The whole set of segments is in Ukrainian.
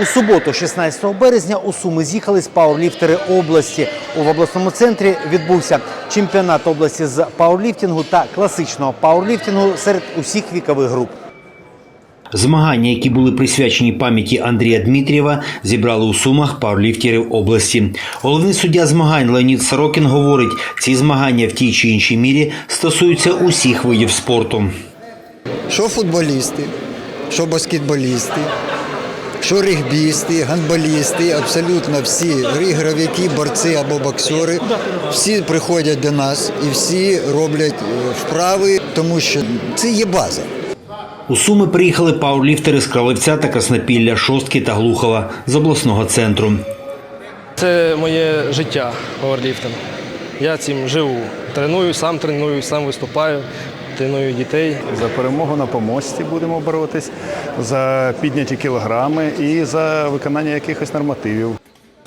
У суботу, 16 березня, у Суми з'їхались пауерліфтери області. У обласному центрі відбувся чемпіонат області з пауерліфтингу та класичного пауерліфтингу серед усіх вікових груп. Змагання, які були присвячені пам'яті Андрія Дмитрієва, зібрали у Сумах пауерліфтерів області. Головний суддя змагань Леонід Сорокін говорить, ці змагання в тій чи іншій мірі стосуються усіх видів спорту. що футболісти, що баскетболісти, що регбісти, гандболісти, абсолютно всі ігровики, борці або боксери, всі приходять до нас і всі роблять е, вправи, тому що це є база. У Суми приїхали пауерліфтери з Кралевця та Краснопілля, Шостки та Глухова з обласного центру. Це моє життя пауерліфтинг. Я цим живу. Треную, сам треную, сам виступаю, треную дітей. За перемогу на помості будемо боротись, за підняті кілограми і за виконання якихось нормативів.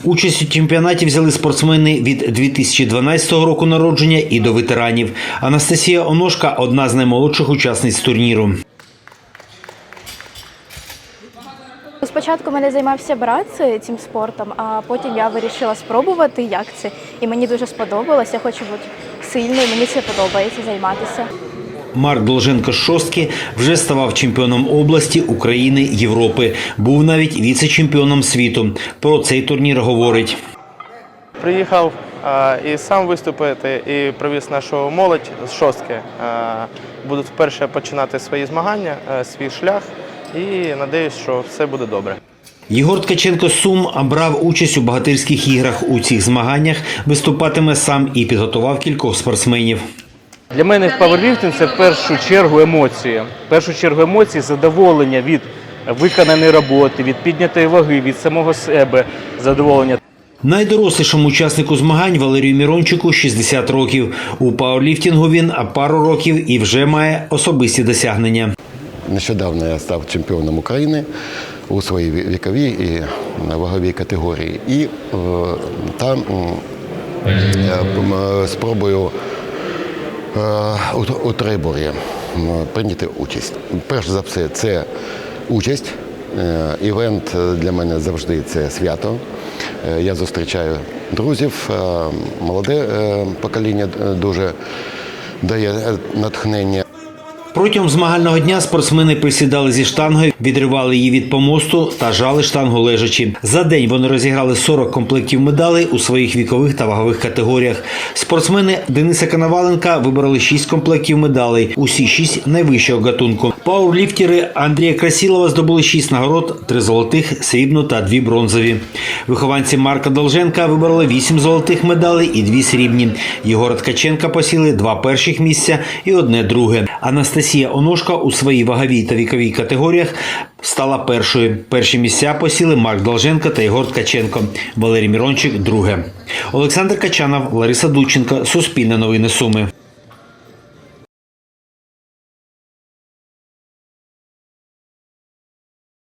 Участь у чемпіонаті взяли спортсмени від 2012 року народження і до ветеранів. Анастасія Оношка одна з наймолодших учасниць турніру. Спочатку мене займався брат е, цим спортом, а потім я вирішила спробувати, як це. І мені дуже сподобалось. Я хочу бути сильною, мені це подобається займатися. Марк Долженко шостки вже ставав чемпіоном області, України, Європи. Був навіть віце-чемпіоном світу. Про цей турнір говорить. Приїхав а, і сам виступити, і привіз нашу молодь з шостки. А, Будуть вперше починати свої змагання, а, свій шлях, і надіюсь, що все буде добре. Єгор Ткаченко Сум брав участь у багатирських іграх. У цих змаганнях виступатиме сам і підготував кількох спортсменів. Для мене паверліфтинг це в першу чергу емоції. В першу чергу емоції задоволення від виконаної роботи, від піднятої ваги, від самого себе задоволення. Найдорослішому учаснику змагань Валерію Мірончику 60 років. У пауерліфтингу він пару років і вже має особисті досягнення. Нещодавно я став чемпіоном України у своїй віковій і ваговій категорії. І е, там я е, спробую у, у триборі прийняти участь. Перш за все, це участь. Е, Івент для мене завжди це свято. Е, Я зустрічаю друзів, е, молоде е, покоління е, дуже дає е, натхнення. Протягом змагального дня спортсмени присідали зі штангою, відривали її від помосту та жали штангу лежачи. За день вони розіграли 40 комплектів медалей у своїх вікових та вагових категоріях. Спортсмени Дениса Коноваленка вибрали 6 комплектів медалей, усі 6 найвищого гатунку. Пауерліфтери Андрія Красілова здобули 6 нагород, 3 золотих, срібну та 2 бронзові. Вихованці Марка Долженка вибрали 8 золотих медалей і 2 срібні. Єгора Ткаченка посіли 2 перших місця і одне друге. Анастасія Оношка у своїй ваговій та віковій категоріях стала першою. Перші місця посіли Марк Долженко та Єгор Ткаченко. Валерій Мірончик друге. Олександр Качанов, Лариса Дученко, Суспільне новини Суми.